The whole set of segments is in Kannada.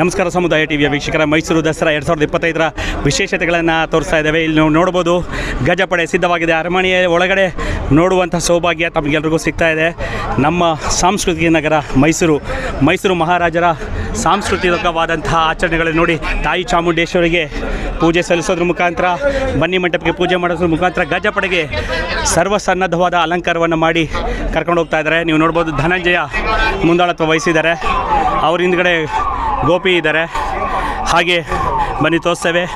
ನಮಸ್ಕಾರ ಸಮುದಾಯ ಟಿವಿಯ ವೀಕ್ಷಕರ. ಮೈಸೂರು ದಸರಾ ಎರಡು ಸಾವಿರದ ಇಪ್ಪತ್ತೈದರ ವಿಶೇಷತೆಗಳನ್ನು ತೋರಿಸ್ತಾ ಇದ್ದಾವೆ. ಇಲ್ಲಿ ನಾವು ನೋಡ್ಬೋದು ಗಜಪಡೆ ಸಿದ್ಧವಾಗಿದೆ. ಅರಮನೆಯ ಒಳಗಡೆ ನೋಡುವಂಥ ಸೌಭಾಗ್ಯ ತಮಗೆಲ್ರಿಗೂ ಸಿಗ್ತಾ ಇದೆ. ನಮ್ಮ ಸಾಂಸ್ಕೃತಿಕ ನಗರ ಮೈಸೂರು. ಮೈಸೂರು ಮಹಾರಾಜರ ಸಾಂಸ್ಕೃತಿಕವಾದಂತಹ ಆಚರಣೆಗಳನ್ನು ನೋಡಿ ತಾಯಿ ಚಾಮುಂಡೇಶ್ವರಿಗೆ ಪೂಜೆ ಸಲ್ಲಿಸೋದ್ರ ಮುಖಾಂತರ, ಬನ್ನಿ ಮಂಟಪಕ್ಕೆ ಪೂಜೆ ಮಾಡೋದ್ರ ಮುಖಾಂತರ ಗಜಪಡೆಗೆ ಸರ್ವಸನ್ನದ್ಧವಾದ ಅಲಂಕಾರವನ್ನು ಮಾಡಿ ಕರ್ಕೊಂಡು ಹೋಗ್ತಾ ಇದ್ದಾರೆ. ನೀವು ನೋಡ್ಬೋದು ಧನಂಜಯ ಮುಂದಾಳತ್ವ ವಹಿಸಿದ್ದಾರೆ. ಅವ್ರ ಹಿಂದ್ಗಡೆ ಗೋಪಿ ಇದ್ದಾರೆ. ಹಾಗೆ ಬನ್ನಿ ತೋರಿಸ್ತೇವೆ.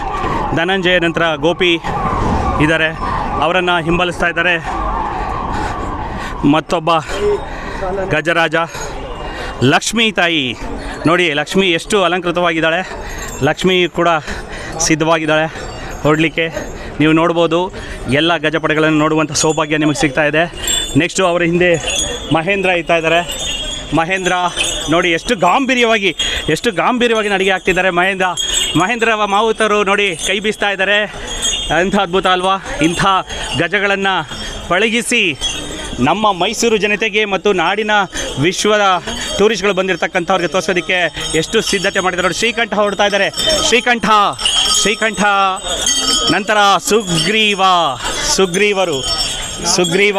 ಧನಂಜಯ ನಂತರ ಗೋಪಿ ಇದ್ದಾರೆ. ಅವರನ್ನು ಹಿಂಬಲಿಸ್ತಾ ಇದ್ದಾರೆ. ಮತ್ತೊಬ್ಬ ಗಜರಾಜ. ಲಕ್ಷ್ಮೀ ತಾಯಿ. ನೋಡಿ, ಲಕ್ಷ್ಮಿ ಎಷ್ಟು ಅಲಂಕೃತವಾಗಿದ್ದಾಳೆ. ಲಕ್ಷ್ಮಿ ಕೂಡ ಸಿದ್ಧವಾಗಿದ್ದಾಳೆ. ಹೊರಡಲಿಕ್ಕೆ ನೀವು ನೋಡ್ಬೋದು. ಎಲ್ಲ ಗಜಪಡೆಗಳನ್ನು ನೋಡುವಂಥ ಸೌಭಾಗ್ಯ ನಿಮಗೆ ಸಿಗ್ತಾ ಇದೆ. ನೆಕ್ಸ್ಟು ಅವರ ಹಿಂದೆ ಮಹೇಂದ್ರ ಇರ್ತಾ ಇದ್ದಾರೆ. ಮಹೇಂದ್ರ ನೋಡಿ ಎಷ್ಟು ಗಾಂಭೀರ್ಯವಾಗಿ ಎಷ್ಟು ಗಾಂಭೀರ್ಯವಾಗಿ ನಡಿಗೆ ಆಗ್ತಿದ್ದಾರೆ ಮಹೇಂದ್ರ. ಮಹೇಂದ್ರ ಮಾವುತರು ನೋಡಿ ಕೈ ಬೀಸ್ತಾ ಇದ್ದಾರೆ. ಎಂಥ ಅದ್ಭುತ ಅಲ್ವಾ? ಇಂಥ ಗಜಗಳನ್ನು ಪಳಗಿಸಿ ನಮ್ಮ ಮೈಸೂರು ಜನತೆಗೆ ಮತ್ತು ನಾಡಿನ ವಿಶ್ವದ ಟೂರಿಸ್ಟ್ಗಳು ಬಂದಿರತಕ್ಕಂಥವ್ರಿಗೆ ತೋರಿಸೋದಕ್ಕೆ ಎಷ್ಟು ಸಿದ್ಧತೆ ಮಾಡಿದ್ದಾರೆ ನೋಡಿ. ಶ್ರೀಕಂಠ ಹೊರಡ್ತಾ ಇದ್ದಾರೆ. ಶ್ರೀಕಂಠ ಶ್ರೀಕಂಠ. ನಂತರ ಸುಗ್ರೀವ, ಸುಗ್ರೀವರು, ಸುಗ್ರೀವ.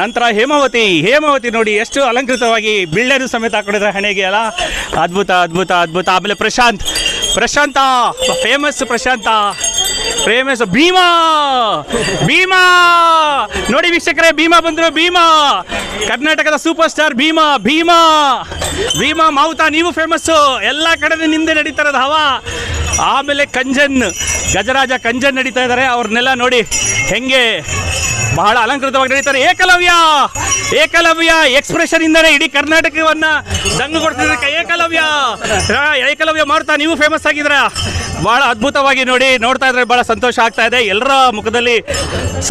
ನಂತರ ಹೇಮಾವತಿ ಹೇಮಾವತಿ ನೋಡಿ ಎಷ್ಟು ಅಲಂಕೃತವಾಗಿ ಬಿಳ್ಳೆರು ಸಮೇತ ಹಾಕೊಂಡಿದ್ರೆ ಹಣೆಗೆ ಅಲ್ಲ? ಅದ್ಭುತ ಅದ್ಭುತ ಅದ್ಭುತ. ಆಮೇಲೆ ಪ್ರಶಾಂತ್, ಪ್ರಶಾಂತ ಫೇಮಸ್ ಪ್ರಶಾಂತ ಫೇಮಸ್ ಭೀಮಾ ಭೀಮಾ. ನೋಡಿ ವೀಕ್ಷಕರೇ, ಭೀಮಾ ಬಂದರು, ಭೀಮಾ. ಕರ್ನಾಟಕದ ಸೂಪರ್ ಸ್ಟಾರ್ ಭೀಮಾ ಭೀಮಾ. ಭೀಮಾ ಮಾವುತ, ನೀವು ಫೇಮಸ್ಸು ಎಲ್ಲ ಕಡೆ ನಿಂದೆ ಇರೋದು ಹವಾ. ಆಮೇಲೆ ಕಂಜನ್, ಗಜರಾಜ ಕಂಜನ್ ನಡೀತಾ ಇದ್ದಾರೆ. ಅವ್ರನ್ನೆಲ್ಲ ನೋಡಿ ಹೆಂಗೆ ಬಹಳ ಅಲಂಕೃತವಾಗಿ ನಡೀತಾರೆ. ಏಕಲವ್ಯ! ಏಕಲವ್ಯ ಎಕ್ಸ್ಪ್ರೆಷನ್ ಇಂದಾನೆ ಇಡೀ ಕರ್ನಾಟಕವನ್ನ ದಂಗು ಕೊಡ್ತಿದ್ದಕ್ಕೆ ಏಕಲವ್ಯ. ಏಕಲವ್ಯ ಮಾಡ್ತಾ ನೀವು ಫೇಮಸ್ ಆಗಿದ್ರ ಬಹಳ ಅದ್ಭುತವಾಗಿ ನೋಡಿ ನೋಡ್ತಾ ಇದ್ರೆ ಬಹಳ ಸಂತೋಷ ಆಗ್ತಾ ಇದೆ. ಎಲ್ಲರ ಮುಖದಲ್ಲಿ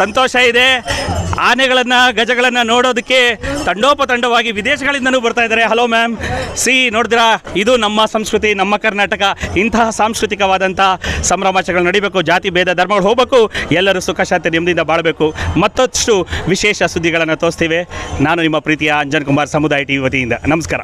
ಸಂತೋಷ ಇದೆ. ಆನೆಗಳನ್ನು, ಗಜಗಳನ್ನು ನೋಡೋದಕ್ಕೆ ತಂಡೋಪತಂಡವಾಗಿ ವಿದೇಶಗಳಿಂದನೂ ಬರ್ತಾ ಇದ್ದಾರೆ. ಹಲೋ ಮ್ಯಾಮ್ ಸಿ, ನೋಡಿದ್ರಾ, ಇದು ನಮ್ಮ ಸಂಸ್ಕೃತಿ, ನಮ್ಮ ಕರ್ನಾಟಕ. ಇಂತಹ ಸಾಂಸ್ಕೃತಿಕವಾದಂಥ ಸಂಭ್ರಮಾಚಗಳು ನಡಿಬೇಕು. ಜಾತಿ, ಭೇದ, ಧರ್ಮಗಳು ಹೋಗಬೇಕು. ಎಲ್ಲರೂ ಸುಖ, ಶಾಂತಿ, ನೆಮ್ಮದಿಯಿಂದ ಬಾಳಬೇಕು. ಮತ್ತಷ್ಟು ವಿಶೇಷ ಸುದ್ದಿಗಳನ್ನು ತೋರಿಸ್ತೀವಿ. ನಾನು ನಿಮ್ಮ ಪ್ರೀತಿಯ ಅಂಜನ್ ಕುಮಾರ್ ಸಮುದಾಯ ಟಿವಿ ವತಿಯಿಂದ. ನಮಸ್ಕಾರ.